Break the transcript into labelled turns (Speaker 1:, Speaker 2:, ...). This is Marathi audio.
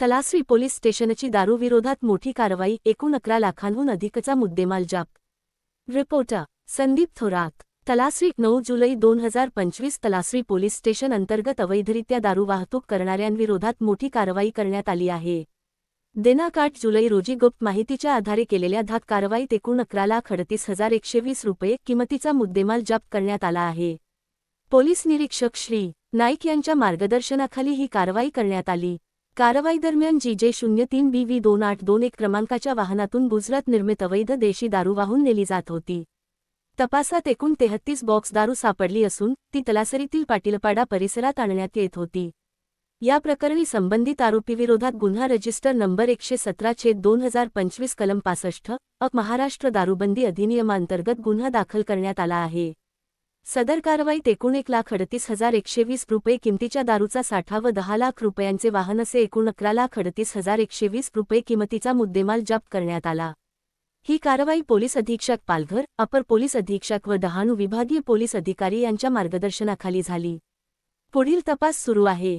Speaker 1: तलासरी पोलीस स्टेशनची दारूविरोधात मोठी कारवाई एकूण अकरा लाखांहून अधिकचा मुद्देमाल जाप. रिपोर्टर संदीप थोरात. तलासरी नऊ जुलै दोन हजार पंचवीस तलासरी पोलीस स्टेशन अंतर्गत अवैधरित्या दारू वाहतूक करणाऱ्यांविरोधात मोठी कारवाई करण्यात आली आहे. दिनांक आठ जुलै रोजी गुप्त माहितीच्या आधारे केलेल्या धाक कारवाईत एकूण अकरा लाख अडतीस हजार एकशे वीस रुपये किमतीचा मुद्देमाल जप्त करण्यात आला आहे. पोलीस निरीक्षक श्री. नाईक यांच्या मार्गदर्शनाखाली ही कारवाई करण्यात आली. कारवाई दरम्यान जी जे शून्य तीन बी व्ही दोन आठ दोन एक क्रमांकाच्या वाहनातून गुजरात निर्मित अवैध देशी दारू वाहून नेली जात होती. तपासात एकूण तेहत्तीस बॉक्स दारू सापडली असून ती तलासरीतील पाटीलपाडा परिसरात आणण्यात येत होती. या प्रकरणी संबंधित आरोपीविरोधात गुन्हा रजिस्टर नंबर एकशे सतरा छेद दोन हजार पंचवीस कलम पासष्ट अ महाराष्ट्र दारूबंदी अधिनियमांतर्गत गुन्हा दाखल करण्यात आला आहे. सदर कारवाईत एकूण एक लाख अडतीस हजार एकशे वीस रुपये किमतीच्या दारूचा साठा व दहा लाख रुपयांचे वाहन असे एकूण अकरा लाख अडतीस हजार एकशे वीस रुपये किमतीचा मुद्देमाल जप्त करण्यात आला. ही कारवाई पोलीस अधीक्षक पालघर अपर पोलीस अधीक्षक व डहाणू विभागीय पोलीस अधिकारी यांच्या मार्गदर्शनाखाली झाली. पुढील तपास सुरू आहे.